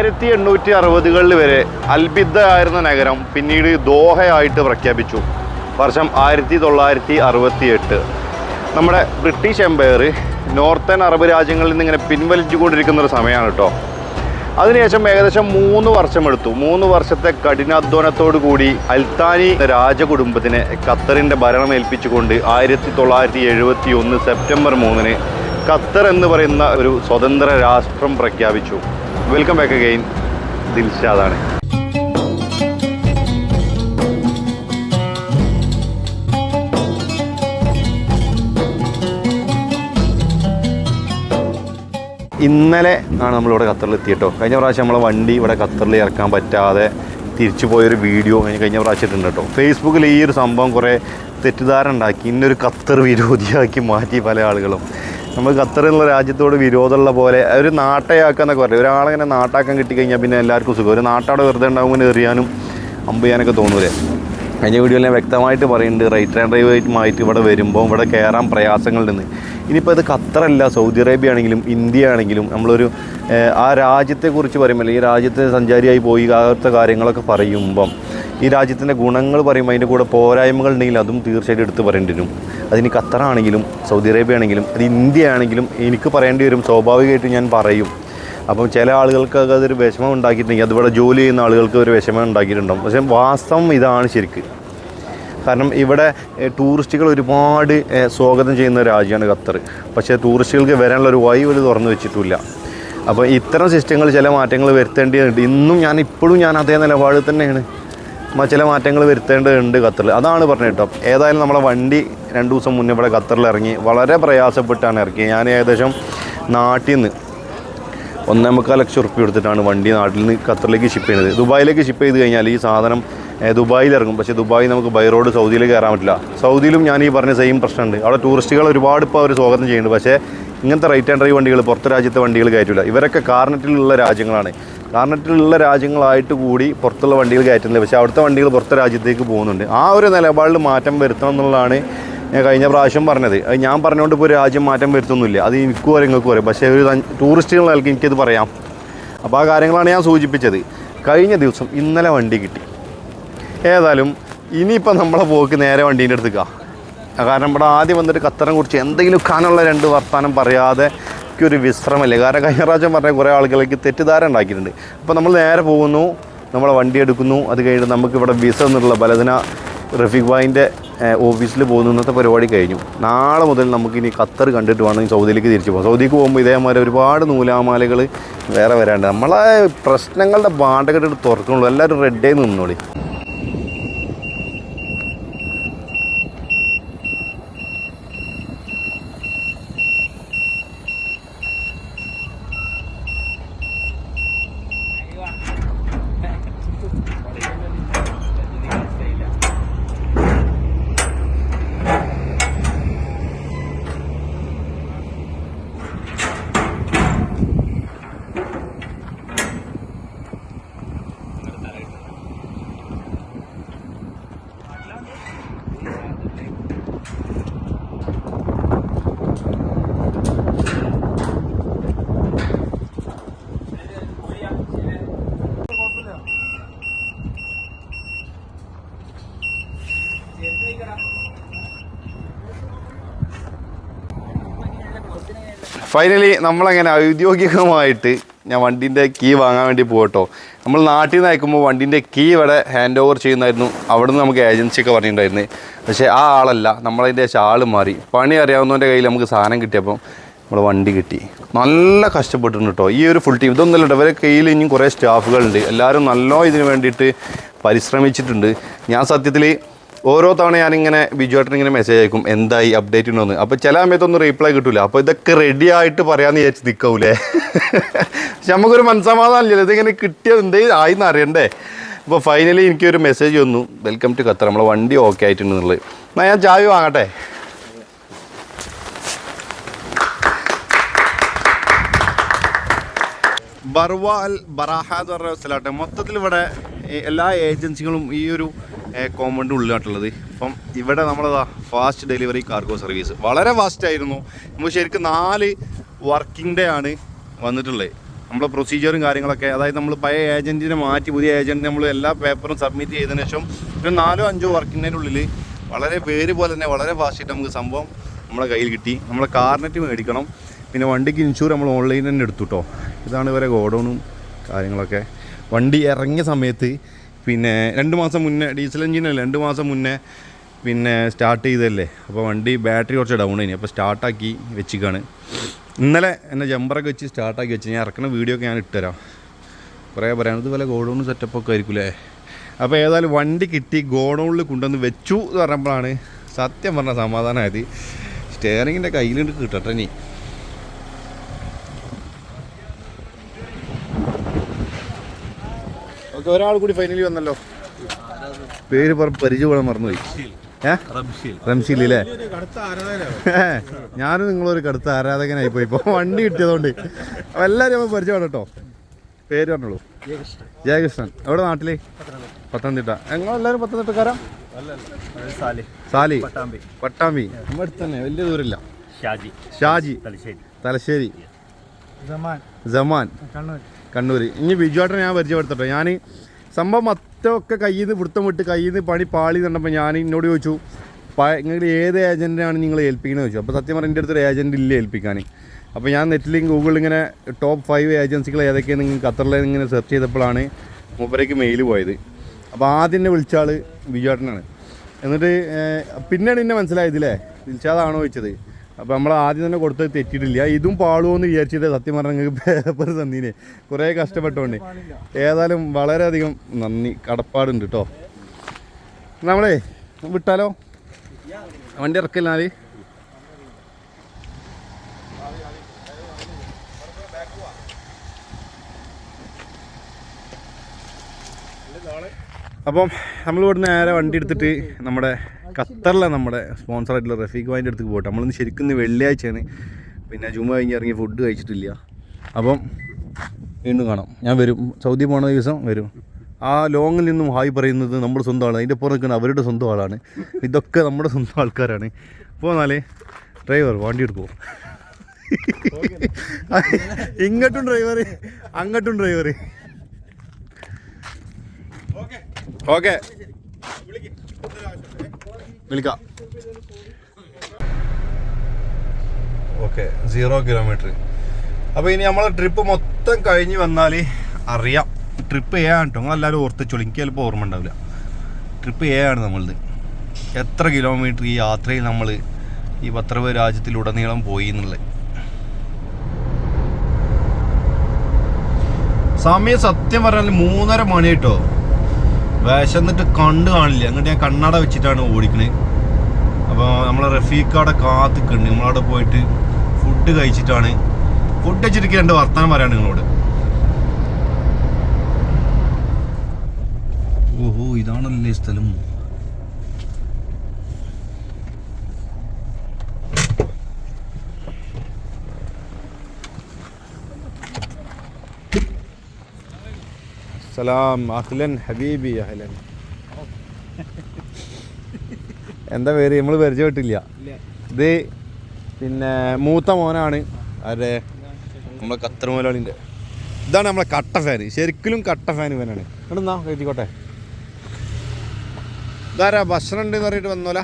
ആയിരത്തി എണ്ണൂറ്റി അറുപതുകളിൽ വരെ അൽബിദ്ദ ആയിരുന്ന നഗരം പിന്നീട് ദോഹയായിട്ട് പ്രഖ്യാപിച്ചു. വർഷം ആയിരത്തി തൊള്ളായിരത്തി അറുപത്തി എട്ട് നമ്മുടെ ബ്രിട്ടീഷ് എംപയർ നോർത്തേൺ അറബ് രാജ്യങ്ങളിൽ നിന്ന് ഇങ്ങനെ പിൻവലിച്ചുകൊണ്ടിരിക്കുന്ന ഒരു സമയമാണ് കേട്ടോ. അതിനുശേഷം ഏകദേശം മൂന്ന് വർഷമെടുത്തു. മൂന്ന് വർഷത്തെ കഠിനാധ്വാനത്തോടു കൂടി അൽത്താനി രാജകുടുംബത്തിനെ ഖത്തറിന്റെ ഭരണം ഏൽപ്പിച്ചുകൊണ്ട് ആയിരത്തി തൊള്ളായിരത്തി എഴുപത്തി ഒന്ന് സെപ്റ്റംബർ മൂന്നിന് ഖത്തർ എന്ന് പറയുന്ന ഒരു സ്വതന്ത്ര രാഷ്ട്രം പ്രഖ്യാപിച്ചു. വെൽക്കം ബാക്ക് അഗെയിൻ ദിൽഷാദാണ് ഇന്നലെ ആണ് നമ്മളിവിടെ ഖത്തറിൽ എത്തിയിട്ടോ. കഴിഞ്ഞ പ്രാവശ്യം നമ്മളെ വണ്ടി ഇവിടെ ഖത്തറിൽ ഇറക്കാൻ പറ്റാതെ തിരിച്ചു പോയൊരു വീഡിയോ കഴിഞ്ഞ പ്രാവശ്യം ഇട്ടുണ്ട് കേട്ടോ. ഫേസ്ബുക്കിൽ ഈ ഒരു സംഭവം കുറേ തെറ്റിദ്ധാരണ ഉണ്ടാക്കി. ഇന്നൊരു ഖത്തർ വിരോധിയാക്കി മാറ്റി പല ആളുകളും. നമ്മൾ എന്നുള്ള രാജ്യത്തോട് വിരോധമുള്ള പോലെ ഒരു നാട്ടയാക്കുക എന്നൊക്കെ പറയും. ഒരാളങ്ങനെ നാട്ടാക്കാൻ കിട്ടിക്കഴിഞ്ഞാൽ പിന്നെ എല്ലാവർക്കും സുഖം. ഒരു നാട്ടവിടെ വെറുതെ ഉണ്ടാകുമ്പോൾ എറിയാനും അമ്പ് ചെയ്യാനൊക്കെ തോന്നൂലേ? കഴിഞ്ഞ വീഡിയോയിൽ ഞാൻ വ്യക്തമായിട്ട് പറയുന്നുണ്ട് റൈറ്റ് ആൻഡ് ഡ്രൈവായിട്ട് ഇവിടെ വരുമ്പോൾ ഇവിടെ കയറാൻ പ്രയാസങ്ങളുണ്ടെന്ന് ഇനിയിപ്പോൾ ഇത് ഖത്തറല്ല സൗദി അറേബ്യ ആണെങ്കിലും ഇന്ത്യ ആണെങ്കിലും നമ്മളൊരു ആ രാജ്യത്തെക്കുറിച്ച് പറയുമ്പോൾ അല്ലെങ്കിൽ രാജ്യത്തെ സഞ്ചാരിയായി പോയി അവിടുത്തെ കാര്യങ്ങളൊക്കെ പറയുമ്പം ഈ രാജ്യത്തിന്റെ ഗുണങ്ങൾ പറയുമ്പോൾ അതിന്റെ കൂടെ പോരായ്മകൾ ഉണ്ടെങ്കിൽ അതും തീർച്ചയായിട്ടും എടുത്ത് പറയേണ്ടി വരും. അതിന് ഖത്തറാണെങ്കിലും സൗദി അറേബ്യ ആണെങ്കിലും അത് ഇന്ത്യ ആണെങ്കിലും എനിക്ക് പറയേണ്ടി വരും. സ്വാഭാവികമായിട്ടും ഞാൻ പറയും. അപ്പം ചില ആളുകൾക്കൊക്കെ അതൊരു വിഷമം ഉണ്ടാക്കിയിട്ടുണ്ടെങ്കിൽ അതിവിടെ ജോലി ചെയ്യുന്ന ആളുകൾക്ക് ഒരു വിഷമം ഉണ്ടാക്കിയിട്ടുണ്ടാകും പക്ഷേ വാസ്തവം ഇതാണ് ശരിക്ക്. കാരണം ഇവിടെ ടൂറിസ്റ്റുകൾ ഒരുപാട് സ്വാഗതം ചെയ്യുന്ന രാജ്യമാണ് ഖത്തർ. പക്ഷേ ടൂറിസ്റ്റുകൾക്ക് വരാനുള്ള ഒരു വഴി ഒരു തുറന്നു വെച്ചിട്ടില്ല. അപ്പോൾ ഇത്തരം സിസ്റ്റങ്ങൾ ചില മാറ്റങ്ങൾ വരുത്തേണ്ടതുണ്ട് ഇന്നും ഞാൻ ഇപ്പോഴും ഞാൻ അതേ നിലപാട് തന്നെയാണ്. ചില മാറ്റങ്ങൾ വരുത്തേണ്ടതുണ്ട് ഖത്തറിൽ. അതാണ് പറഞ്ഞത് കേട്ടോ. ഏതായാലും നമ്മളെ വണ്ടി രണ്ട് ദിവസം മുന്നേ ഇവിടെ ഖത്തറിൽ ഇറങ്ങി വളരെ പ്രയാസപ്പെട്ടാണ് ഇറക്കിയത്. ഞാൻ ഏകദേശം നാട്ടിൽ നിന്ന് ഒന്നേ മുക്കാൽ ലക്ഷം ഉറുപ്പ്യ കൊടുത്തിട്ടാണ് വണ്ടി നാട്ടിൽ നിന്ന് ഖത്തറിലേക്ക് ഷിപ്പ് ചെയ്യുന്നത് ദുബായിലേക്ക് ഷിപ്പ് ചെയ്ത് കഴിഞ്ഞാൽ ഈ സാധനം ദുബായിൽ ഇറങ്ങും. പക്ഷേ ദുബായി നമുക്ക് ബൈ റോഡ് സൗദിയിൽ കയറാൻ പറ്റില്ല. സൗദിയിലും ഞാൻ ഈ പറഞ്ഞ സെയിം പ്രശ്നമുണ്ട്. അവിടെ ടൂറിസ്റ്റുകൾ ഒരുപാട് ഇപ്പോൾ അവർ സ്വാഗതം ചെയ്യുന്നുണ്ട്. പക്ഷേ ഇങ്ങനത്തെ റൈറ്റ് ആൻഡ് ഡ്രൈവ് വണ്ടികൾ പുറത്ത് രാജ്യത്തെ വണ്ടികൾ കയറ്റില്ല ഇവരൊക്കെ കാർണറ്റിലുള്ള രാജ്യങ്ങളാണ്. കാർണറ്റിലുള്ള രാജ്യങ്ങളായിട്ട് കൂടി പുറത്തുള്ള വണ്ടികൾ കയറ്റുന്നില്ല. പക്ഷേ അവിടുത്തെ വണ്ടികൾ പുറത്തെ രാജ്യത്തേക്ക് പോകുന്നുണ്ട്. ആ ഒരു നിലപാടിൽ മാറ്റം വരുത്തണം എന്നുള്ളതാണ് ഞാൻ കഴിഞ്ഞ പ്രാവശ്യം പറഞ്ഞത്. അത് ഞാൻ പറഞ്ഞുകൊണ്ട് ഇപ്പോൾ രാജ്യം മാറ്റം വരുത്തൊന്നുമില്ല അത് എനിക്കും വരെ നിങ്ങൾക്കും അറിയാം. പക്ഷേ ഒരു ടൂറിസ്റ്റുകൾ നൽകി എനിക്കത് പറയാം. അപ്പോൾ ആ കാര്യങ്ങളാണ് ഞാൻ സൂചിപ്പിച്ചത്. കഴിഞ്ഞ ദിവസം ഇന്നലെ വണ്ടി കിട്ടി. ഏതായാലും ഇനിയിപ്പോൾ നമ്മളെ പോക്ക് നേരെ വണ്ടീന്റെ അടുത്തേക്കാണ് കാരണം ഇവിടെ ആദ്യം വന്നിട്ട് ഖത്തറിനെ കുറിച്ച് എന്തെങ്കിലും കാനുള്ള രണ്ട് വർത്തമാനം പറയാതെ ഒരു വിശ്രമമില്ല. കാരണം കഴിഞ്ഞ പ്രാവശ്യം പറഞ്ഞ കുറേ ആളുകളേക്ക് തെറ്റിദ്ധാരണ ഉണ്ടാക്കിയിട്ടുണ്ട്. അപ്പോൾ നമ്മൾ നേരെ പോകുന്നു. നമ്മളെ വണ്ടി എടുക്കുന്നു. അത് കഴിഞ്ഞിട്ട് നമുക്ക് ഇവിടെ വിസ എന്നുള്ള ബലദിന റഫീഖ് ഭായിന്റെ ഓഫീസിൽ പോകുന്നു. ഇന്നത്തെ പരിപാടി കഴിഞ്ഞു. നാളെ മുതൽ നമുക്കിനി ഖത്തർ കണ്ടിട്ട് വേണം സൗദിയിലേക്ക് തിരിച്ചു പോകാം സൗദിക്ക് പോകുമ്പോൾ ഇതേമാതിരി ഒരുപാട് നൂലാമാലകൾ വേറെ വരാണ്ട്. നമ്മളെ പ്രശ്നങ്ങളുടെ ഭാണ്ഡകെട്ടിട്ട് തുറക്കുള്ളൂ എല്ലാവരും റെഡേ നിന്നോളി. ഫൈനലി നമ്മളങ്ങനെ ഔദ്യോഗികമായിട്ട് ഞാൻ വണ്ടീന്റെ കീ വാങ്ങാൻ വേണ്ടി പോകട്ടോ. നമ്മൾ നാട്ടിൽ നിന്ന് അയക്കുമ്പോൾ വണ്ടീന്റെ കീ ഇവിടെ ഹാൻഡ് ഓവർ ചെയ്യുന്നതായിരുന്നു. അവിടെ നിന്ന് നമുക്ക് ഏജൻസി ഒക്കെ പറഞ്ഞിട്ടുണ്ടായിരുന്നു. പക്ഷേ ആ ആളല്ല നമ്മളതിന്റെ ആൾ മാറി. പണി അറിയാവുന്നവന്റെ കയ്യിൽ നമുക്ക് സാധനം കിട്ടിയപ്പം നമ്മൾ വണ്ടി കിട്ടി. നല്ല കഷ്ടപ്പെട്ടിട്ടുണ്ട് കേട്ടോ ഈ ഒരു ഫുൾ ടീം ഇതൊന്നുമല്ല കേട്ടോ ഇവരെ കയ്യിൽ ഇനിയും കുറേ സ്റ്റാഫുകളുണ്ട് എല്ലാവരും നല്ലോ ഇതിന് വേണ്ടിയിട്ട് പരിശ്രമിച്ചിട്ടുണ്ട്. ഞാൻ സത്യത്തിൽ ഓരോ തവണ ഞാനിങ്ങനെ ബിജുവേട്ടൻ ഇങ്ങനെ മെസ്സേജ് അയക്കും എന്തായി അപ്ഡേറ്റ് ഉണ്ടോന്ന്. അപ്പോൾ ചില സമയത്തൊന്നും റീപ്ലൈ കിട്ടില്ല അപ്പോൾ ഇതൊക്കെ റെഡി ആയിട്ട് പറയാമെന്ന് വിചാരിച്ച് നിൽക്കൂലേ പക്ഷെ നമുക്കൊരു മനസ്സമാധാനമില്ലല്ലോ. ഇതിങ്ങനെ കിട്ടിയത് എന്തേ ആയിന്ന് അറിയണ്ടേ? അപ്പോൾ ഫൈനലി എനിക്കൊരു മെസ്സേജ് വന്നു. Welcome to Qatar. നമ്മളെ വണ്ടി ഓക്കെ ആയിട്ടുണ്ടെന്നുള്ളത്. എന്നാൽ ഞാൻ ചായ വാങ്ങട്ടെ? ബർവാൽ ബറാഹ എന്ന് പറഞ്ഞ സ്ഥലമാട്ടെ മൊത്തത്തിൽ ഇവിടെ എല്ലാ ഏജൻസികളും ഈ ഒരു കോമ്പൗണ്ട് ഉള്ളിലാട്ടുള്ളത് അപ്പം ഇവിടെ നമ്മളതാ ഫാസ്റ്റ് ഡെലിവറി കാർഗോ സർവീസ് വളരെ ഫാസ്റ്റ് ആയിരുന്നു. നമുക്ക് ശരിക്കും നാല് വർക്കിംഗ് ഡേ ആണ് വന്നിട്ടുള്ളത് നമ്മളെ പ്രൊസീജിയറും കാര്യങ്ങളൊക്കെ അതായത് നമ്മൾ പഴയ ഏജന്റിനെ മാറ്റി പുതിയ ഏജന്റിന് നമ്മൾ എല്ലാ പേപ്പറും സബ്മിറ്റ് ചെയ്തതിനു ശേഷം ഒരു നാലോ അഞ്ചോ വർക്കിംഗ് ഉള്ളിൽ വളരെ പേര് പോലെ തന്നെ വളരെ ഫാസ്റ്റായിട്ട് നമുക്ക് സംഭവം നമ്മളെ കയ്യിൽ കിട്ടി. നമ്മളെ കാർനെറ്റ് മേടിക്കണം. പിന്നെ വണ്ടിക്ക് ഇൻഷൂർ നമ്മൾ ഓൺലൈനിൽ തന്നെ എടുത്തു കേട്ടോ ഇതാണ് ഇവരെ ഗോഡൗണും കാര്യങ്ങളൊക്കെ. വണ്ടി ഇറങ്ങിയ സമയത്ത് പിന്നെ രണ്ട് മാസം മുന്നേ ഡീസൽ എഞ്ചിനല്ലേ രണ്ട് മാസം മുന്നേ പിന്നെ സ്റ്റാർട്ട് ചെയ്തല്ലേ അപ്പോൾ വണ്ടി ബാറ്ററി കുറച്ച് ഡൗൺ ആയി അപ്പോൾ സ്റ്റാർട്ടാക്കി വെച്ചിക്കാണ്. ഇന്നലെ എന്നെ ജമ്പറൊക്കെ വെച്ച് സ്റ്റാർട്ടാക്കി വെച്ച്. ഞാൻ ഇറക്കുന്ന വീഡിയോ ഒക്കെ ഞാൻ ഇട്ടുതരാം. കുറേ പറയാനത് ഇതുപോലെ ഗോഡൗൺ സെറ്റപ്പൊക്കെ ആയിരിക്കില്ലേ അപ്പോൾ ഏതായാലും വണ്ടി കിട്ടി ഗോഡൗണിൽ കൊണ്ടുവന്ന് വെച്ചു എന്ന് പറഞ്ഞപ്പോഴാണ് സത്യം പറഞ്ഞ സമാധാനമായത്. സ്റ്റെയറിങ്ങിന്റെ കയ്യിലുണ്ട് കിട്ടട്ടെ നീ ഓക്കെ ഒരാൾ കൂടി ഫൈനലി വന്നല്ലോ. പേര് പറ പരിചയപ്പെടാൻ മറന്നുപോയി. റംഷീൽ അല്ലേ ഞാനും നിങ്ങളൊരു കടുത്ത ആരാധകനായി പോയി. ഇപ്പോൾ വണ്ടി കിട്ടിയതുകൊണ്ട്. അപ്പോൾ എല്ലാവരും നമ്മൾ പരിചയമാണ് കേട്ടോ. പേര് പറഞ്ഞോളൂ. ജയകൃഷ്ണൻ. എവിടെ നാട്ടിൽ? പത്തനംതിട്ട. ഞങ്ങളെല്ലാവരും പത്തനംതിട്ടക്കാരാ? സാലി. പട്ടാമ്പി. നമ്മുടെ അടുത്ത് തന്നെ വലിയ ദൂരമില്ല. ഷാജി. ഷാജി. തലശ്ശേരി. തലശ്ശേരി. ജമാൻ. കണ്ണൂർ. ഇനി ബിജുവാട്ടനെ ഞാൻ പരിചയപ്പെടുത്തട്ടോ. ഞാൻ സംഭവം മൊത്തമൊക്കെ കയ്യിൽ നിന്ന് വൃത്തം വിട്ട് കയ്യിൽ നിന്ന് പണി പാളി നടന്നപ്പോൾ ഞാൻ എന്നോട് ചോദിച്ചു നിങ്ങൾ ഏത് ഏജന്റിനാണ് നിങ്ങൾ ഏൽപ്പിക്കുന്നത് ചോദിച്ചു. അപ്പോൾ സത്യം പറഞ്ഞാൽ എന്റെ അടുത്തൊരു ഏജന്റ് ഇല്ല ഏൽപ്പിക്കാൻ അപ്പോൾ ഞാൻ നെറ്റിലും ഗൂഗിളിൽ ഇങ്ങനെ ടോപ്പ് ഫൈവ് ഏജൻസികൾ ഏതൊക്കെയാണ് നിങ്ങൾ ഖത്തറിലെ ഇങ്ങനെ സെർച്ച് ചെയ്തപ്പോഴാണ് മൂപ്പരേക്ക് മെയിൽ പോയത്. അപ്പോൾ ആദ്യം എന്നെ വിളിച്ച ആൾ എന്നിട്ട് പിന്നെയാണ് എന്നെ മനസ്സിലായതില്ലേ ദിൽഷാദാണോ ചോദിച്ചത്. അപ്പോൾ നമ്മൾ ആദ്യം തന്നെ കൊടുത്തത് തെറ്റിയിട്ടില്ല. ഇതും പാളുമെന്ന് വിചാരിച്ചിട്ട് സത്യം പറഞ്ഞാൽ പേപ്പർ തന്നീനെ. കുറേ കഷ്ടപ്പെട്ടുകൊണ്ട് ഏതായാലും വളരെയധികം നന്ദി. കടപ്പാടുണ്ട് കേട്ടോ നമ്മളേ വിട്ടാലോ? വണ്ടി ഇറക്കില്ലാൽ അപ്പം നമ്മൾ ഇവിടെ നേരെ വണ്ടി എടുത്തിട്ട് നമ്മുടെ ഖത്തറിലെ നമ്മുടെ സ്പോൺസർ ആയിട്ടുള്ള റഫീഖ് വായിന്റെ അടുത്ത് പോയിട്ട് നമ്മളിന്ന് ശരിക്കും ഇന്ന് വെള്ളിയാഴ്ചയാണ്. പിന്നെ ജുമ കഴിഞ്ഞ് ഇറങ്ങി ഫുഡ് കഴിച്ചിട്ടില്ല. അപ്പം വീണ്ടും കാണാം. ഞാൻ വരും. സൗദി പോണ ദിവസം വരും. ആ ലോങ്ങിൽ നിന്നും ഹായ് പറയുന്നത് നമ്മുടെ സ്വന്തം ആളാണ്. അതിന്റെ പുറം നിൽക്കുന്ന അവരുടെ സ്വന്തം ആളാണ്. ഇതൊക്കെ നമ്മുടെ സ്വന്തം ആൾക്കാരാണ്. അപ്പോൾ എന്നാലേ ഡ്രൈവർ വണ്ടി എടുക്കുമോ ഇങ്ങോട്ടും ഡ്രൈവർ അങ്ങോട്ടും ഡ്രൈവർ. ഓക്കെ. വിളിക്കാം. Okay zero kilometre. അപ്പോൾ ഇനി നമ്മളെ ട്രിപ്പ് മൊത്തം കഴിഞ്ഞ് വന്നാൽ അറിയാം. ട്രിപ്പ് എ ആണ് കേട്ടോ നിങ്ങളെല്ലാവരും ഓർത്തിച്ചോളൂ. എനിക്ക് ചിലപ്പോൾ ഓർമ്മ ഉണ്ടാവില്ല. ട്രിപ്പ് എ ആണ് നമ്മളത്. എത്ര കിലോമീറ്റർ ഈ യാത്രയിൽ നമ്മൾ ഈ പത്രവ രാജ്യത്തിലുടനീളം പോയി എന്നുള്ളത്. സമയം സത്യം പറഞ്ഞാൽ മൂന്നര മണി കേട്ടോ വിശന്നിട്ട് കണ്ട് കാണില്ല. എന്നിട്ട് ഞാൻ കണ്ണട വെച്ചിട്ടാണ് ഓടിക്കണത് അപ്പോൾ നമ്മളെ റഫീഖ് അവിടെ കാത്തിക്കുന്നുണ്ട് നമ്മളവിടെ പോയിട്ട് ഫുഡ് കഴിച്ചിട്ടാണ്. ഫുഡ് കഴിച്ചിട്ട് രണ്ട് വർത്തമാനം പറയാണ് നിങ്ങളോട്. ഓഹോ ഇതാണല്ലേ സ്ഥലം. സലാം അഹ്ലൻ ഹബീബി അഹ്ലൻ. എന്താ പേര്? നമ്മൾ പരിചയപ്പെട്ടില്ല. ഇത് പിന്നെ മൂത്ത മോനാണ് ആരുടെ? നമ്മളെ ഖത്തർ മുതലാളിന്റെ. ഇതാണ് നമ്മളെ കട്ട ഫാൻ ശരിക്കും കട്ട ഫാൻ ഇവനാണ്. ഇവിടുന്നാ കഴിച്ചിക്കോട്ടെ ഇതാരാ? ഭക്ഷണം ഉണ്ടെന്ന് പറഞ്ഞിട്ട് വന്നോല.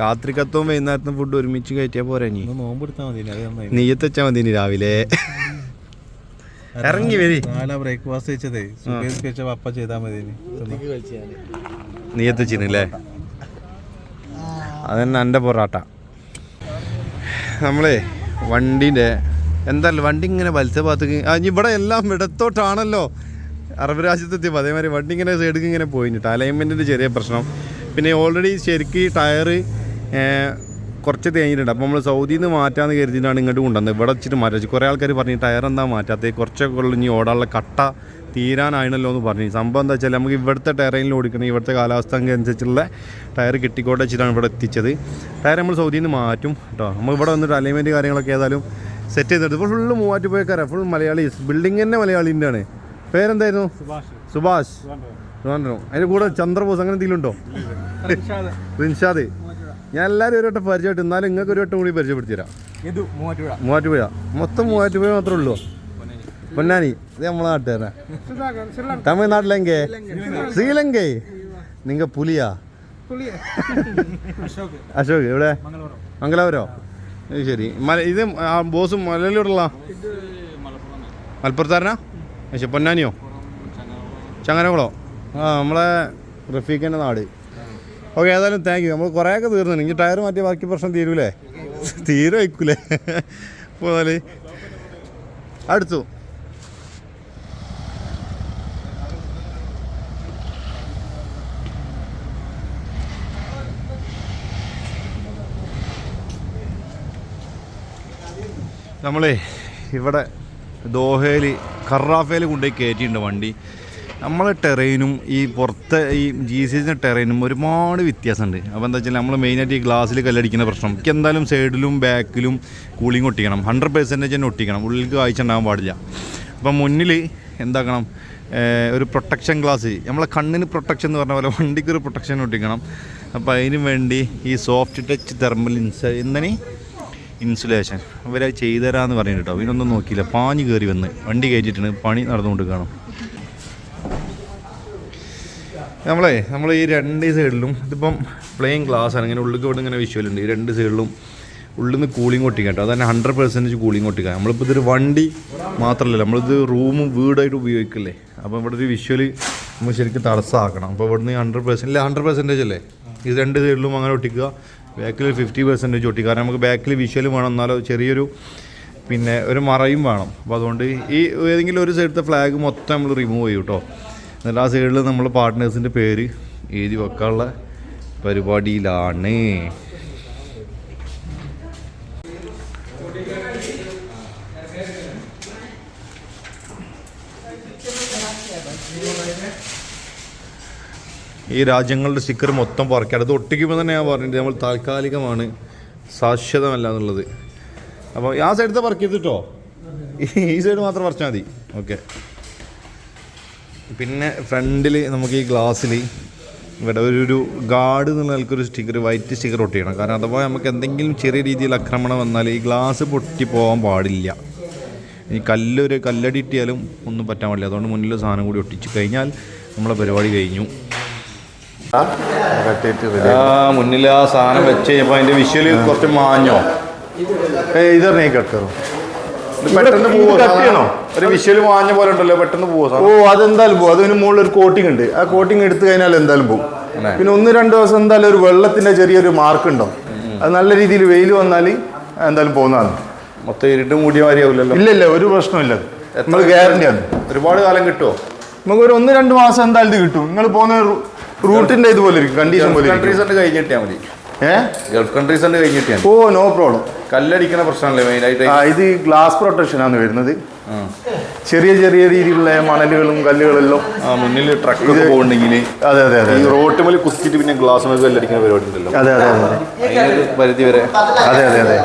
രാത്രിക്കത്തും വൈകുന്നേരത്തും ഫുഡ് ഒരുമിച്ച് കയറ്റിയാൽ പോരാ നീ നോമ്പെടുത്താൽ മതി നീയത്തെച്ചാൽ മതി നീ രാവിലെ. ഇറങ്ങി വരി. നാളെ ബ്രേക്ക്ഫാസ്റ്റ് വെച്ചതേ സുഖേഷ് വെച്ച പപ്പ ചെയ്താൽ മതി ഇനി. നെയ്യത്ത് അതന്നെ എന്റെ പൊറാട്ട. നമ്മളേ വണ്ടീന്റെ എന്തായാലും വണ്ടി ഇങ്ങനെ വലിച്ച ഭാഗത്തേക്ക് ആ ഇവിടെ എല്ലാം ഇടത്തോട്ടാണല്ലോ. അറബ് രാജ്യത്തെത്തിയപ്പോൾ അതേമാതിരി വണ്ടി ഇങ്ങനെ സൈഡിൽ ഇങ്ങനെ പോയിട്ടുണ്ട് അലൈൻമെന്റിന്റെ ചെറിയ പ്രശ്നം. പിന്നെ ഓൾറെഡി ശരിക്ക് ടയറ് കുറച്ച് തേഞ്ഞിട്ടുണ്ട്. അപ്പോൾ നമ്മൾ സൗദിയിൽ നിന്ന് മാറ്റാമെന്ന് കരുതിയിട്ടാണ് ഇങ്ങോട്ട് കൊണ്ടുവന്നത്. ഇവിടെ വെച്ചിട്ട് മാറ്റി. കുറേ ആൾക്കാർ പറഞ്ഞു ടയർ എന്താ മാറ്റാത്തത് കുറച്ചൊക്കെ ഉള്ളു ഇനി ഓടാനുള്ള കട്ട തീരാനായിണല്ലോ എന്ന് പറഞ്ഞു. സംഭവം എന്താ വെച്ചാൽ നമുക്ക് ഇവിടുത്തെ ടയറിൽ ഓടിക്കണം ഇവിടുത്തെ കാലാവസ്ഥ അനുസരിച്ചുള്ള ടയർ കിട്ടിക്കോട്ടെ വെച്ചിട്ടാണ് ഇവിടെ എത്തിച്ചത്. ടയർ നമ്മൾ സൗദിയിൽ നിന്ന് മാറ്റും കേട്ടോ. നമ്മൾ ഇവിടെ വന്നിട്ട് അലൈൻമെന്റ് കാര്യങ്ങളൊക്കെ ഏതായാലും സെറ്റ് ചെയ്തിട്ട് ഇപ്പോൾ ഫുള്ള് മൂവാറ്റുപോയക്കാരാ ഫുൾ മലയാളീസ് ബിൽഡിംഗ് തന്നെ മലയാളീന്റെ ആണ് പേരെന്തായിരുന്നു? സുഭാഷ്. അതിന്റെ കൂടെ ചന്ദ്രബോസ് അങ്ങനെ എന്തെങ്കിലും ഉണ്ടോ? റിൻഷാദ്. ഞാൻ എല്ലാവരും ഒരു വട്ടം പരിചയപ്പെട്ടു എന്നാലും നിങ്ങൾക്ക് ഒരു വട്ടം കൂടി പരിചയപ്പെടുത്തി തരാം ഇത് മൂവാറ്റുപുഴ? മൂവാറ്റുപുഴ. മൊത്തം മൂവാറ്റുപുഴ മാത്രമേ ഉള്ളൂ. പൊന്നാനി. ഇത് നമ്മളെ നാട്ടുകാരനെ. തമിഴ്നാട്ടിലെങ്കേ? ശ്രീലങ്കേ. നിങ്ങ പുലിയാ? അശോക്. അശോക് എവിടെ? മംഗലാപുരോ. ശരി. മല ഇത് ആ ബോസ് മലയിലൂടെയുള്ള മലപ്പുറം മലപ്പുറത്താരനാ പക്ഷെ പൊന്നാനിയോ? ചങ്ങനകുളോ ആ നമ്മളെ റഫീഖിന്റെ നാട്. ഓക്കെ ഏതായാലും താങ്ക് യു നമ്മൾ കുറേയൊക്കെ തീർന്നു ഇനി ടയർ മാറ്റി ബാക്കി പ്രശ്നം തീരൂലേ? തീരെ വയ്ക്കൂലേ? പോയാൽ അടുത്തു. നമ്മളേ ഇവിടെ ദോഹയിൽ കറാഫയിൽ കൊണ്ടുപോയി കയറ്റിയിട്ടുണ്ട് വണ്ടി. നമ്മളെ ടെറൈനും ഈ പുറത്തെ ഈ ജി സി സിന്റെ ടെറൈനും ഒരുപാട് വ്യത്യാസമുണ്ട്. അപ്പോൾ എന്താ വെച്ചാൽ നമ്മൾ മെയിനായിട്ട് ഈ ഗ്ലാസ്സിൽ കല്ലടിക്കുന്ന പ്രശ്നം. എനിക്ക് എന്തായാലും സൈഡിലും ബാക്കിലും കൂളിംഗ് ഒട്ടിക്കണം. ഹൺഡ്രഡ് പെർസെന്റേജ് തന്നെ ഒട്ടിക്കണം. ഉള്ളിൽ കാഴ്ച പാടില്ല. അപ്പം മുന്നിൽ എന്താക്കണം? ഒരു പ്രൊട്ടക്ഷൻ ഗ്ലാസ് നമ്മളെ കണ്ണിന് പ്രൊട്ടക്ഷൻ എന്ന് പറഞ്ഞ പോലെ വണ്ടിക്ക് ഒരു പ്രൊട്ടക്ഷൻ ഒട്ടിക്കണം. അപ്പോൾ അതിന് വേണ്ടി ഈ സോഫ്റ്റ് ടച്ച് തെർമൽ ഇൻസ എന്താണ്? ഇൻസുലേഷൻ അവരെ ചെയ്തു തരാമെന്ന് പറഞ്ഞിട്ടോ ഇതിനൊന്നും നോക്കിയില്ല. പാഞ്ഞ് കയറി വന്ന്. വണ്ടി കയറ്റിയിട്ടാണ് പണി നടന്നുകൊണ്ട് കാണും നമ്മളെ നമ്മൾ ഈ രണ്ട് സൈഡിലും ഇതിപ്പം പ്ലെയിൻ ഗ്ലാസ് ആണ്. ഇങ്ങനെ ഉള്ളിൽ ഇവിടെ ഇങ്ങനെ വിഷ്വലുണ്ട് ഈ രണ്ട് സൈഡിലും ഉള്ളിൽ നിന്ന് കൂളിംഗ് ഒട്ടിക്കാം കേട്ടോ. അതന്നെ ഹൺഡ്രഡ് പെർസെന്റേജ് കൂളിംഗ് ഒട്ടിക്കാം നമ്മളിപ്പോൾ ഇതൊരു വണ്ടി മാത്രമല്ല നമ്മളിത് റൂമും വീടായിട്ട് ഉപയോഗിക്കില്ലേ. അപ്പോൾ ഇവിടെ ഒരു വിഷ്വൽ നമ്മൾ ശരിക്കും തടസ്സമാക്കണം അപ്പോൾ ഇവിടുന്ന് ഹൺഡ്രഡ് പെർസെന്റ് ഇല്ല ഹൺഡ്രഡ് പെർസെന്റേജ് അല്ലേ? ഇത് രണ്ട് സൈഡിലും അങ്ങനെ ഒട്ടിക്കുക. ബാക്കിൽ ഫിഫ്റ്റി പെർസെന്റേജ് ഒട്ടിക്കുക കാരണം നമുക്ക് ബാക്കിൽ വിഷ്വൽ വേണം. എന്നാലോ ചെറിയൊരു പിന്നെ ഒരു മറയും വേണം. അപ്പോൾ അതുകൊണ്ട് ഈ ഏതെങ്കിലും ഒരു സൈഡത്തെ ഫ്ലാഗ് മൊത്തം നമ്മൾ റിമൂവ് ചെയ്യും കേട്ടോ എന്നിട്ട് ആ സൈഡിൽ നമ്മൾ പാർട്ട്നേഴ്സിന്റെ പേര് എഴുതി വെക്കാനുള്ള പരിപാടിയിലാണ്. ഈ രാജ്യങ്ങളുടെ സ്റ്റിക്കർ മൊത്തം പറിക്കാം. അത് ഒട്ടിക്കുമ്പോൾ തന്നെ ഞാൻ പറഞ്ഞിട്ട് നമ്മൾ താൽക്കാലികമാണ്. ശാശ്വതമല്ല എന്നുള്ളത് അപ്പോൾ ആ സൈഡത്തെ പറിക്കരുത് കേട്ടോ ഈ സൈഡ് മാത്രം പറിച്ചാൽ മതി. ഓക്കെ പിന്നെ ഫ്രണ്ടിൽ നമുക്ക് ഈ ഗ്ലാസ്സിൽ ഇവിടെ ഒരു ഒരു ഗാർഡ് എന്നുള്ള നിലക്കൊരു സ്റ്റിക്കർ വൈറ്റ് സ്റ്റിക്കർ ഒട്ടിക്കണം. കാരണം അഥവാ നമുക്ക് എന്തെങ്കിലും ചെറിയ രീതിയിൽ ആക്രമണം വന്നാൽ ഈ ഗ്ലാസ് പൊട്ടിപ്പോകാൻ പാടില്ല. ഇനി കല്ലൊരു കല്ലടിട്ടിയാലും ഒന്നും പറ്റാൻ പാടില്ല. അതുകൊണ്ട് മുന്നിൽ സാധനം കൂടി ഒട്ടിച്ച് കഴിഞ്ഞാൽ നമ്മളെ പരിപാടി കഴിഞ്ഞു. മുന്നിൽ ആ സാധനം വെച്ച് കഴിഞ്ഞപ്പോൾ അതിന്റെ വിഷ്വൽ കുറച്ച് മാഞ്ഞോ? ഇതറിഞ്ഞേ ഒരു വിഷ്വൽ വാഞ്ഞ പോലെ ഉണ്ടല്ലോ പെട്ടെന്ന് പോവോ ഓ? അതെന്തായാലും പോകും അതിന് മുകളിൽ ഒരു കോട്ടിംഗ് ഉണ്ട്. ആ കോട്ടിംഗ് എടുത്തു കഴിഞ്ഞാൽ എന്തായാലും പോകും പിന്നെ ഒന്ന് രണ്ട് ദിവസം എന്തായാലും ഒരു വെള്ളത്തിന്റെ ചെറിയൊരു മാർക്ക് ഉണ്ടാവും. അത് നല്ല രീതിയിൽ വെയിൽ വന്നാൽ എന്തായാലും പോകുന്നതാണ്. മൊത്തം ഇരുട്ട് മൂടിയ മാതിരിയാവില്ലല്ലോ ഇല്ല ഇല്ല ഒരു പ്രശ്നമില്ല നമ്മൾ ഗ്യാരണ്ടി ആണ്. ഒരുപാട് കാലം കിട്ടുമോ നമുക്ക് ഒരു ഒന്ന് രണ്ട് മാസം എന്തായാലും ഇത് കിട്ടും. നിങ്ങൾ പോകുന്ന റൂട്ടിന്റെ ഇതുപോലെ ഇരിക്കും കണ്ടീഷൻ പോലെ കഴിഞ്ഞിട്ടാ മതി. ഏ? ഗൾഫ് കൺട്രീസ് കഴിഞ്ഞിട്ടിയാൽ ഓ നോ പ്രോബ്ലം കല്ലടിക്കുന്ന പ്രശ്നമല്ലേ മെയിനായിട്ട് ആ ഇത് ഗ്ലാസ് പ്രൊട്ടക്ഷൻ ആണ് വരുന്നത്. ചെറിയ ചെറിയ രീതിയിലുള്ള മണലുകളും കല്ലുകളെല്ലാം മുന്നിൽ ട്രക്ക് പോകുന്നുണ്ടെങ്കിൽ അതെ അതെ അതെ ഈ റോട്ട് മേലെ കുത്തിയിട്ട് പിന്നെ ഗ്ലാസ് മേൽ കല്ലടിക്കുന്ന പരിപാടി ഉണ്ടല്ലോ. അതെ അതെ അതെ പരിധി വരെ. അതെ അതെ അതെ.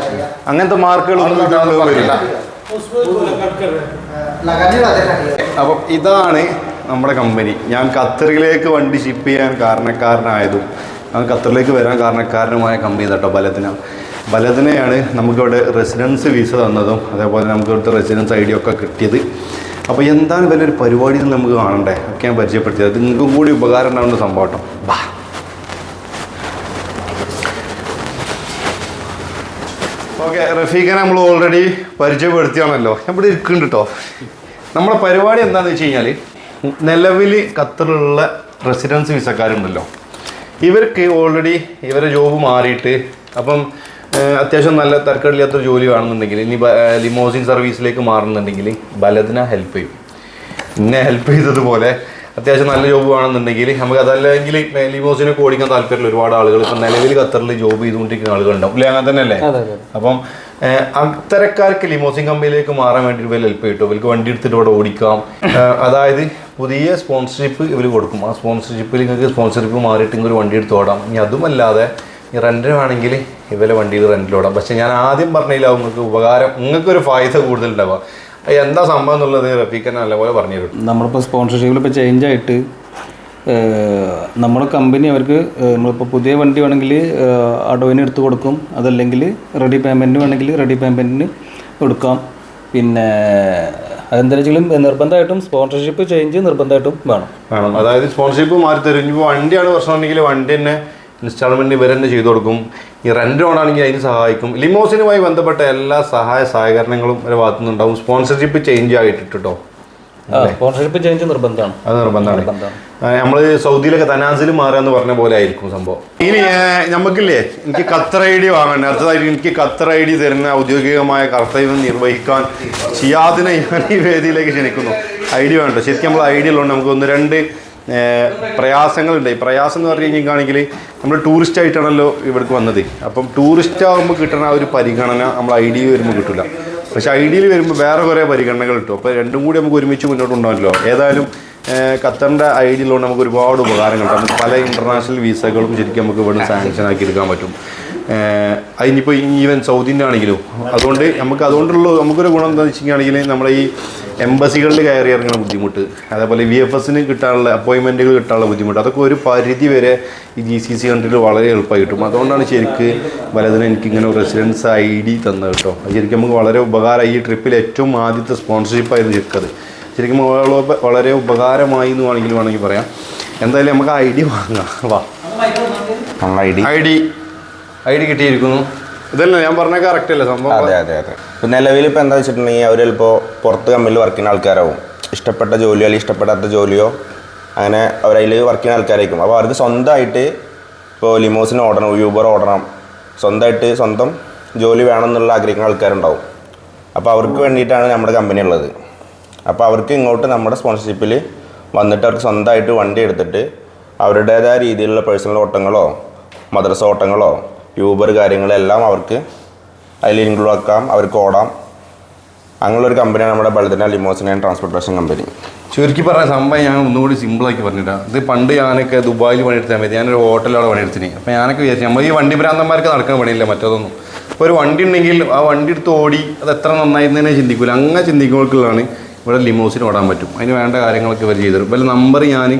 അങ്ങനത്തെ മാർക്കുകളൊന്നും വരില്ല. അപ്പം ഇതാണ് നമ്മുടെ കമ്പനി ഞാൻ ഖത്തറിലേക്ക് വണ്ടി ഷിപ്പ് ചെയ്യാൻ കാരണക്കാരനായതും ഞാൻ ഖത്തറിലേക്ക് വരാൻ കാരണക്കാരനുമായ കമ്പനി കേട്ടോ ബലദിന. ബലദിനയാണ് നമുക്കിവിടെ റെസിഡൻസ് വിസ തന്നതും അതേപോലെ നമുക്ക് ഇവിടുത്തെ റെസിഡൻസ് ഐ ഡി ഒക്കെ കിട്ടിയത്. അപ്പോൾ എന്താണ് വലിയൊരു പരിപാടി എന്ന് നമുക്ക് കാണണ്ടേ? ഒക്കെ ഞാൻ പരിചയപ്പെടുത്തിയത്. അത് നിങ്ങൾക്കും കൂടി ഉപകാരം ഉണ്ടാവുന്ന സംഭവം കേട്ടോ ബാ. ഓക്കെ റഫീഖനെ നമ്മൾ ഓൾറെഡി പരിചയപ്പെടുത്തിയാണല്ലോ. ഇവിടെ ഇരിക്കുന്നുണ്ട് കേട്ടോ നമ്മുടെ പരിപാടി എന്താണെന്ന് വെച്ച് കഴിഞ്ഞാൽ നിലവിൽ ഖത്തറിലുള്ള റെസിഡൻസ് വിസക്കാരുണ്ടല്ലോ ഇവർക്ക് ഓൾറെഡി ഇവരെ ജോബ് മാറിയിട്ട് അപ്പം അത്യാവശ്യം നല്ല തരക്കേടില്ലാത്തൊരു ജോലി വേണമെന്നുണ്ടെങ്കിൽ ഇനി ലിമോസിൻ സർവീസിലേക്ക് മാറുന്നുണ്ടെങ്കിൽ ബലദിന ഹെൽപ്പ് ചെയ്യും. എന്നെ ഹെൽപ്പ് ചെയ്തതുപോലെ അത്യാവശ്യം നല്ല ജോബ് വേണമെന്നുണ്ടെങ്കിൽ നമുക്ക് അതല്ലെങ്കിൽ ലിമോസിനൊക്കെ ഓടിക്കാൻ താല്പര്യമുള്ള ഒരുപാട് ആളുകൾ ഇപ്പം നിലവിൽ ഖത്തറിൽ ജോബ് ചെയ്തുകൊണ്ടിരിക്കുന്ന ആളുകളുണ്ടാവും. ഇല്ല? അങ്ങനെ തന്നെയല്ലേ? അപ്പം അത്തരക്കാർക്ക് ലിമോസിൻ കമ്പനിയിലേക്ക് മാറാൻ വേണ്ടി ഇവർ ഹെൽപ്പ് ചെയ്യും ഇവർക്ക് വണ്ടി എടുത്തിട്ട് ഇവിടെ ഓടിക്കാം. അതായത് പുതിയ സ്പോൺസർഷിപ്പ് ഇവർ കൊടുക്കും. ആ സ്പോൺസർഷിപ്പിൽ നിങ്ങൾക്ക് സ്പോൺസർഷിപ്പ് മാറിയിട്ട് ഇങ്ങനെ ഒരു വണ്ടി എടുത്ത് ഓടാം. ഇനി അതുമല്ലാതെ ഈ റെന്റിന് വേണമെങ്കിൽ ഇവരെ വണ്ടിയിൽ റെന്റിലോടാം പക്ഷേ ഞാൻ ആദ്യം പറഞ്ഞതിലാവും നിങ്ങൾക്ക് ഉപകാരം നിങ്ങൾക്കൊരു ഫായ്ദ കൂടുതൽ ഉണ്ടാവുക എന്താ സംഭവം എന്നുള്ളത് റഫീഖൻ നല്ലപോലെ പറഞ്ഞു തരും. നമ്മളിപ്പോൾ സ്പോൺസർഷിപ്പിൽ ഇപ്പോൾ ചേഞ്ച് ആയിട്ട് നമ്മുടെ കമ്പനി അവർക്ക് നമ്മളിപ്പോൾ പുതിയ വണ്ടി വേണമെങ്കിൽ അടവിന് എടുത്ത് കൊടുക്കും. അതല്ലെങ്കിൽ റെഡി പേയ്മെന്റിന് വേണമെങ്കിൽ റെഡി പേയ്മെന്റിന് കൊടുക്കാം. പിന്നെ അതെന്താ വെച്ചാലും നിർബന്ധമായിട്ടും സ്പോൺസർഷിപ്പ് ചേഞ്ച് നിർബന്ധമായിട്ടും വേണം. വേണം. അതായത് സ്പോൺസർഷിപ്പ് മാറി തരും ഇപ്പോൾ വണ്ടിയാണ് പ്രശ്നമുണ്ടെങ്കിൽ വണ്ടി തന്നെ ഇൻസ്റ്റാൾമെന്റ് ഇവർ തന്നെ ചെയ്തു കൊടുക്കും. ഈ റെന്റ് ഓണാണെങ്കിൽ അതിന് സഹായിക്കും. ലിമോസിനുമായി ബന്ധപ്പെട്ട എല്ലാ സഹായ സഹകരണങ്ങളും ഒരു ഭാഗത്തുനിന്നുണ്ടാവും. സ്പോൺസർഷിപ്പ് ചേഞ്ച് ആയിട്ട് സ്പോൺസർഷിപ്പ് ചേഞ്ച് നിർബന്ധമാണ്. അത് നിർബന്ധമാണ്. നമ്മൾ സൗദിയിലൊക്കെ തനാസിൽ മാറാന്ന് പറഞ്ഞ പോലെ ആയിരിക്കും സംഭവം. ഇനി നമുക്കില്ലേ എനിക്ക് ഖത്തർ ഐ ഡി വാങ്ങണ്ട അടുത്തതായിട്ട് എനിക്ക് ഖത്തർ ഐ ഡി തരുന്ന ഔദ്യോഗികമായ കർത്തവ്യം നിർവഹിക്കാൻ ഷിയാദിനെ ഞാൻ ഈ വേദിയിലേക്ക് ക്ഷണിക്കുന്നു. ഐ ഡി വേണ്ട ശരിക്കും നമ്മൾ ഐ ഡി ഉള്ളതുകൊണ്ട് നമുക്ക് ഒന്ന് രണ്ട് പ്രയാസങ്ങളുണ്ട്. ഈ പ്രയാസം എന്ന് പറഞ്ഞു കഴിഞ്ഞാൽ നമ്മൾ ടൂറിസ്റ്റ് ആയിട്ടാണല്ലോ ഇവിടേക്ക് വന്നത്. അപ്പം ടൂറിസ്റ്റ് ആകുമ്പോൾ കിട്ടുന്ന ആ ഒരു പരിഗണന നമ്മൾ ഐ ഡി വരുമ്പോൾ കിട്ടില്ല പക്ഷെ ഐ ഡിയിൽ വരുമ്പോൾ വേറെ കുറേ പരിഗണനകൾ കിട്ടും അപ്പോൾ രണ്ടും കൂടി നമുക്ക് ഒരുമിച്ച് മുന്നോട്ട് കൊണ്ടുപോകാമല്ലോ. ഏതായാലും ഖത്തറിന്റെ ഐ ഡിയിലുകൊണ്ട് നമുക്ക് ഒരുപാട് ഉപകാരങ്ങൾ. നമുക്ക് പല ഇന്റർനാഷണൽ വിസകളും ശരിക്കും നമുക്ക് ഇവിടെ സാങ്ഷൻ ആക്കി എടുക്കാൻ പറ്റും. അതിനിപ്പോൾ ഈവൻ സൗദിന്റെ ആണെങ്കിലും അതുകൊണ്ട് നമുക്ക് അതുകൊണ്ടുള്ള നമുക്കൊരു ഗുണം എന്താണെന്ന് വെച്ചിട്ടുണ്ടെങ്കിൽ നമ്മുടെ ഈ എംബസികളിൽ കയറി ഇറങ്ങുന്ന ബുദ്ധിമുട്ട്. അതേപോലെ വി എഫ് എസിന് കിട്ടാനുള്ള അപ്പോയിൻമെന്റുകൾ കിട്ടാനുള്ള ബുദ്ധിമുട്ട്. അതൊക്കെ ഒരു പരിധി വരെ ഈ ജി സി സി കൺട്രിയിൽ വളരെ എളുപ്പമായി കിട്ടും. അതുകൊണ്ടാണ് ശരിക്ക് വലതിന് എനിക്കിങ്ങനെ റെസിഡൻസ് ഐ ഡി തന്നത് കേട്ടോ. അത് ശരിക്കും നമുക്ക് വളരെ ഉപകാരമായി. ഈ ട്രിപ്പിൽ ഏറ്റവും ആദ്യത്തെ സ്പോൺസർഷിപ്പായിരുന്നു ചെക്കത് ശരിക്കും വളരെ- ഉപകാരമായി എന്ന് വേണമെങ്കിൽ വേണമെങ്കിൽ പറയാം. എന്തായാലും നമുക്ക് ഐ ഡി വാങ്ങാം. വാ. I D I D I D കിട്ടിയിരിക്കുന്നു. ഇതല്ലേ ഞാൻ പറഞ്ഞ കറക്റ്റ് അല്ലേ സംഭവം? അതെ അതെ അതെ. ഇപ്പം നിലവിൽ ഇപ്പം എന്താ വെച്ചിട്ടുണ്ടെങ്കിൽ അവർ ചിലപ്പോൾ പുറത്ത് കമ്പനിയിൽ വർക്ക് ചെയ്യുന്ന ആൾക്കാരാവും. ഇഷ്ടപ്പെട്ട ജോലിയോ അല്ലെങ്കിൽ ഇഷ്ടപ്പെടാത്ത ജോലിയോ അങ്ങനെ അവരതിൽ വർക്ക് ചെയ്യുന്ന ആൾക്കാരായിരിക്കും. അപ്പോൾ അവർക്ക് സ്വന്തമായിട്ട് ഇപ്പോൾ ലിമോസിന് ഓടണം യൂബർ ഓടണം. സ്വന്തമായിട്ട് സ്വന്തം ജോലി വേണമെന്നുള്ള ആഗ്രഹിക്കുന്ന ആൾക്കാരുണ്ടാവും. അപ്പോൾ അവർക്ക് വേണ്ടിയിട്ടാണ് നമ്മുടെ കമ്പനി ഉള്ളത്. അപ്പോൾ അവർക്ക് ഇങ്ങോട്ട് നമ്മുടെ സ്പോൺസർഷിപ്പിൽ വന്നിട്ട് അവർക്ക് സ്വന്തമായിട്ട് വണ്ടി എടുത്തിട്ട് അവരുടേതായ രീതിയിലുള്ള പേഴ്സണൽ ഓട്ടങ്ങളോ മദ്രസ ഓട്ടങ്ങളോ യൂബർ കാര്യങ്ങളെല്ലാം അവർക്ക് അതിൽ ഇൻക്ലൂഡ് ആക്കാം അവർക്ക് ഓടാം. അങ്ങനെയുള്ള ഒരു കമ്പനിയാണ് നമ്മുടെ ബലദിന ലിമോസിൻ ആൻഡ് ട്രാൻസ്പോർട്ടേഷൻ കമ്പനി ചുരുക്കി പറഞ്ഞ സംഭവം ഞാൻ ഒന്നുകൂടി സിമ്പിളാക്കി പറഞ്ഞിട്ടാണ് ഇത് പണ്ട് ഞാനൊക്കെ ദുബായിൽ പണിയെടുത്താൽ മതി ഞാനൊരു ഹോട്ടലാണ് പണിയെടുത്തിന്. അപ്പോൾ ഞാനൊക്കെ വിചാരിച്ചു നമ്മൾ ഈ വണ്ടി ഭ്രാന്തന്മാർക്ക് നടക്കാൻ പണിയില്ല മറ്റതൊന്നും. അപ്പോൾ ഒരു വണ്ടി ഉണ്ടെങ്കിൽ ആ വണ്ടി എടുത്ത് ഓടി അത് എത്ര നന്നായിരുന്നതിനെ ചിന്തിക്കില്ല അങ്ങനെ ചിന്തിക്കുമ്പോഴാണ് ഇവിടെ ലിമോസിന് ഓടാൻ പറ്റും. അതിന് വേണ്ട കാര്യങ്ങളൊക്കെ ഇവർ ചെയ്തു ഇപ്പോൾ നമ്പർ ഞാൻ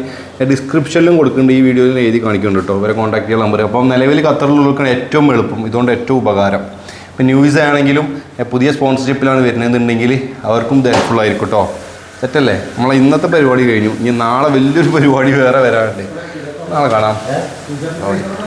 ഡിസ്ക്രിപ്ഷനിലും കൊടുക്കുന്നുണ്ട്. ഈ വീഡിയോയിൽ എഴുതി കാണിക്കുന്നുണ്ട് കേട്ടോ. ഇവരെ കോൺടാക്ട് ചെയ്യാൻ നമ്പർ അപ്പം നിലവിൽ ഖത്തറിലുള്ളവർക്കാണ് ഏറ്റവും എളുപ്പം. ഇതുകൊണ്ട് ഏറ്റവും ഉപകാരം. ഇപ്പം ന്യൂസ് ആണെങ്കിലും പുതിയ സ്പോൺസർഷിപ്പിലാണ് വരുന്നതെന്നുണ്ടെങ്കിൽ അവർക്കും ഹെൽപ്ഫുൾ ആയിരിക്കും കേട്ടോ. സെറ്റല്ലേ നമ്മളെ ഇന്നത്തെ പരിപാടി കഴിഞ്ഞു. ഇനി നാളെ വലിയൊരു പരിപാടി വേറെ വരാനുണ്ട്. നാളെ കാണാം. ഓക്കെ